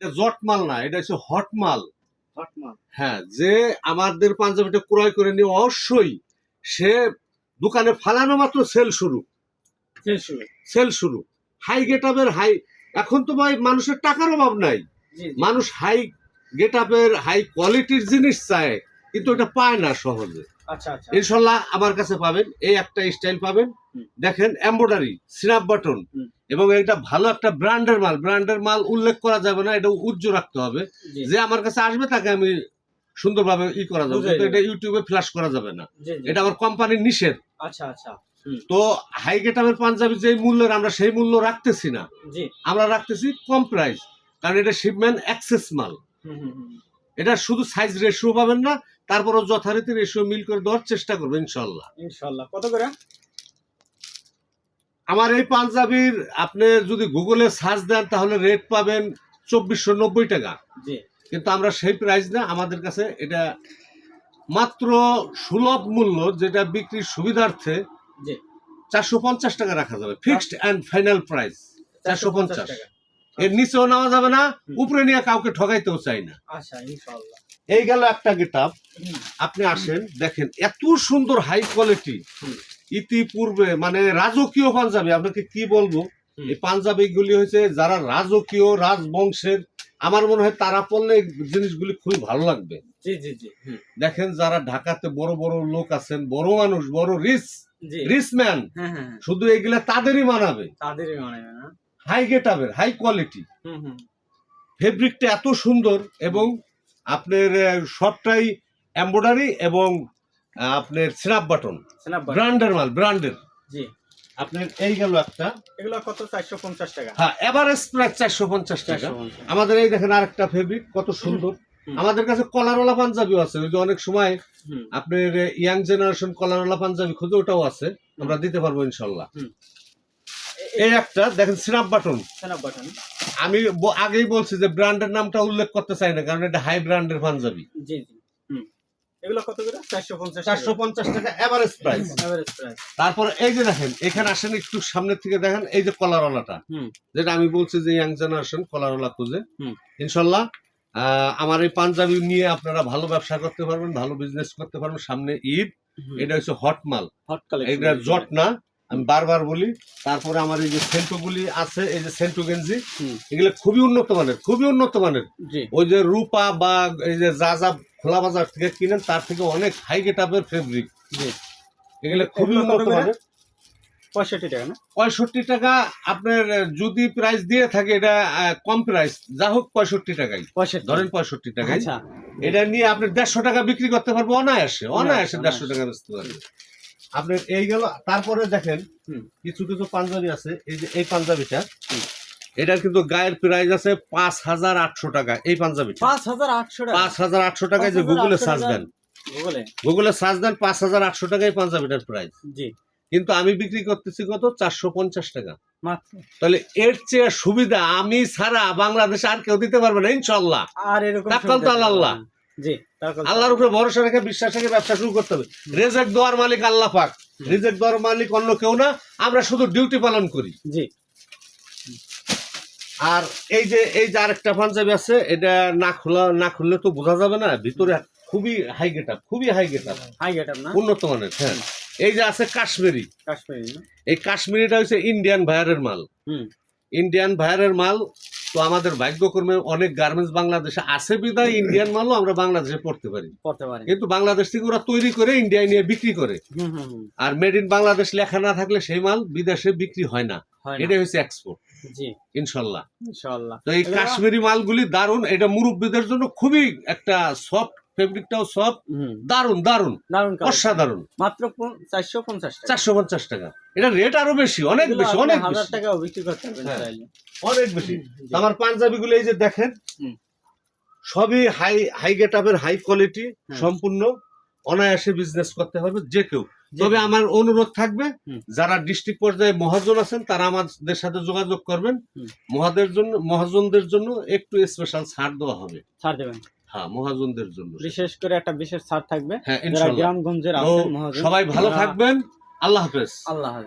এটা জট মাল না এটা হচ্ছে হট মাল। হ্যাঁ যে আমাদের পাঞ্জাবিটা ক্রয় করে নিয়ে অবশ্যই সে দোকানে ফালানো মাত্র সেল শুরু। সেল শুরু। হাই গেট আপের হাই এখন তো ভাই মানুষের টাকার অভাব নাই। মানুষ হাই গেট আপের হাই কোয়ালিটির জিনিস চায় কিন্তু এটা পায় না সহজে। আচ্ছা আচ্ছা। ইনশাল্লাহ আমার কাছে পাবেন এই একটা স্টাইল পাবেন। দেখেন এমব্রয়ডারি সিনাপ বাটন। এবং এটা ভালো একটা ব্র্যান্ডের মাল ব্র্যান্ডের মাল উল্লেখ করা যাবে না এটা উজ্জ্ব রাখতে হবে। যে আমার কাছে আসবে তাকে আমি সুন্দরভাবে ই করা যাবে কিন্তু এটা ইউটিউবে ফ্ল্যাশ করা যাবে না। এটা আমার কোম্পানির নিষেধ। আচ্ছা আচ্ছা। তো হাই গেটামের পাঞ্জাবি যে মূল্যের আমরা সেই মূল্য রাখতেছি না। আমরা রাখতেছি কম প্রাইস কারণ এটা শিপমেন্ট অ্যাক্সেস মাল। এটা শুধু সাইজ রেশিও পাবেন না তারপরও যথারীতি রেশিও মিল করে দেওয়ার চেষ্টা করব ইনশাল্লাহ। ইনশাল্লাহ। কত করে? আমার এই পাঞ্জাবির আপনি যদি গুগলে সার্চ দেন তাহলে রেট পাবেন চব্বিশশো নব্বই টাকা। কিন্তু আমরা সেই প্রাইস না আমাদের কাছে এটা মাত্র সুলভ মূল্য যেটা বিক্রির সুবিধার্থে চারশো পঞ্চাশ টাকা রাখা যাবে ফিক্সড অ্যান্ড ফাইনাল প্রাইস চারশো পঞ্চাশ। এর নিচেও নেওয়া যাবে না উপরে নিয়ে কাউকে ঠকাইতেও চাই না। আচ্ছা এই গেল একটা গেটাপ আপনি আসেন দেখেন এত সুন্দর হাই কোয়ালিটি। ইতিপূর্বে মানে রাজকীয় পাঞ্জাবি আপনাকে কি বলব। এই পাঞ্জাবি গুলি হয়েছে যারা রাজকীয় রাজবংশের আমার মনে হয় তারা পড়লে জিনিসগুলি খুবই ভালো লাগবে। জি জি জি দেখেন যারা ঢাকাতে বড় বড় লোক আছেন বড় মানুষ বড় রিচ রিচ ম্যান হ্যাঁ হ্যাঁ হ্যাঁ, শুধু এগুলা তাদেরই মানাবে। তাদেরই মানে না। হাই গেটাবের হাই কোয়ালিটি। ফেব্রিকটা এত সুন্দর এবং আপনার সবটাই এমব্রয়ডারি এবং আপনার স্ন্যাপ বাটন ব্র্যান্ডের মাল ব্র্যান্ডের। জি। আপনার এই গেল একটা। এগুলো কত? চারশো পঞ্চাশ টাকা। হ্যাঁ এভারেজ প্রায় চারশো পঞ্চাশ টাকা। আমাদের এই দেখেন আরেকটা ফেব্রিক কত সুন্দর। আমাদের কাছে কলারওয়ালা পাঞ্জাবিও আছে। ওই যে অনেক সময় আপনার ইয়াং জেনারেশন কলারওয়ালা পাঞ্জাবি খুঁজে ওটাও আছে। আমরা দিতে পারব ইনশাল্লাহ। এই একটা দেখেন স্ন্যাপ বাটন স্ন্যাপ বাটন আমি আগেই বলছি যে ব্র্যান্ডের নামটা উল্লেখ করতে চাই না কারণ এটা হাই ব্র্যান্ডের পাঞ্জাবি। জি জি। এগুলো কত করে? চারশো পঞ্চাশ চারশো পঞ্চাশ টাকা এভারেজ প্রাইস এভারেজ প্রাইস তারপর এই যে দেখেন এখানে আসেন একটু সামনের থেকে দেখেন এই যে কলারওয়ালাটা। যেটা আমি বলছি যে ইয়াং জেনারেশন কলারওয়ালা খুঁজে। আমার এই পাঞ্জাবি নিয়ে আপনারা ভালো ব্যবসা করতে পারবেন ভালো বিজনেস করতে পারবেন। সামনে ঈদ এটা হচ্ছে হট মাল। এটা জট না আমি বারবার বলি। তারপরে আমার এই যে সেন্টোগুলি আছে এই যে সেন্টো গেঞ্জি। এগুলো খুবই উন্নত মানের খুবই উন্নত মানের। ওই যে রূপা বা এই যে যা যা খোলা বাজার থেকে কিনেন তার থেকে অনেক হাই গেটাপের ফেব্রিক এগুলো খুবই উন্নত মানের। পঁয়ষট্টি টাকা না? পঁয়ষট্টি টাকা আপনার যদি প্রাইস দিয়ে থাকে এটা কম প্রাইস যা হোক পঁয়ষট্টি টাকাই। ধরেন পঁয়ষট্টি টাকাই। আচ্ছা। এটা নিয়ে আপনি দেড়শো টাকা বিক্রি করতে পারব অনায়াসে অনায়াসে দেড়শো টাকা বেচতে পারবেন আপনার এই গেল তারপরে দেখেন। কিছু কিছু পাঞ্জাবি আছে এই যে এই পাঞ্জাবিটা। এটার কিন্তু গায়ের প্রাইস আছে পাঁচ হাজার আটশো টাকা। এই পাঞ্জাবিটা পাঁচ হাজার আটশো টাকা। পাঁচ হাজার আটশো টাকায় যে গুগলে সার্চ দেন। গুগলে সার্চ দেন পাঁচ হাজার আটশো টাকায় পাঞ্জাবিটার প্রাইস জি। কিন্তু আমি বিক্রি করতেছি কত? চারশো পঞ্চাশ টাকা। তাহলে এর চেয়ে সুবিধা আমি ছাড়া বাংলাদেশে আর কেউ দিতে পারবে না ইনশাল্লাহ আর এরকম তো আল্লাহ। জি আল্লাহর উপরে ভরসা রেখে বিশ্বাস রেখে ব্যবসা শুরু করতে হবে। রেজেক দেওয়ার মালিক আল্লাহ পাক। হুম। রিজেক দেওয়ার মালিক অন্য কেউ না। আমরা শুধু ডিউটি পালন করি। জি। আর এই যে এই যে আরেকটা পাঞ্জাবি আছে এটা না খোলা না খুললে তো বোঝা যাবে না ভিতরে খুবই হাই গেট আপ খুবই high get up high get up না? উন্নত মানের হ্যাঁ। এই যে আছে কাশ্মীরি। কাশ্মীরি এই কাশ্মীরিটা হচ্ছে ইন্ডিয়ান ভায়ারের মাল। হুম। ইন্ডিয়ান ভায়ারের মাল তো আমাদের ভাগ্যকর্মে অনেক গার্মেন্টস বাংলাদেশে আছে বিদায় ইন্ডিয়ান মালও আমরা বাংলাদেশে পড়তে পারি। কিন্তু বাংলাদেশ থেকে ওরা তৈরি করে ইন্ডিয়ায় নিয়ে বিক্রি করে। হুম হুম হুম। আর মেড ইন বাংলাদেশ লেখা না থাকলে সেই মাল বিদেশে বিক্রি হয় না। হয় না। এটাই হচ্ছে এক্সপোর্ট জি। ইনশাল্লাহ। তো এই কাশ্মীরি মালগুলি দারুণ এটা মুরব্বীদের জন্য খুবই একটা সফট ফেব্রিকটাও সফট দারুণ দারুণ অসাধারণ। মাত্র চারশো পঞ্চাশ চারশো পঞ্চাশ টাকা। এটা রেট আরও বেশি অনেক বেশি অনেক হাজার টাকাও বিক্রি করতে হ্যাঁ। অনেক বেশি। আমার পাঞ্জাবি গুলো এই যে দেখেন সবই high high get high quality. সম্পূর্ণ। অনায়াসে বিজনেস করতে পারবে যে কেউ। তবে আমার অনুরোধ থাকবে যারা ডিস্ট্রিক্ট পর্যায়ে মহাজন আছেন তারা আমাদের সাথে যোগাযোগ করবেন। মহাদের জন্য মহাজনদের জন্য একটু স্পেশাল ছাড় দেওয়া হবে। ছাড় দেবেন। হ্যাঁ মহাজনদের জন্য। বিশেষ করে একটা বিশেষ ছাড় থাকবে। হ্যাঁ গ্রামগঞ্জের সবাই ভালো থাকবেন। আল্লাহ হাফেজ। আল্লাহ হাফেজ।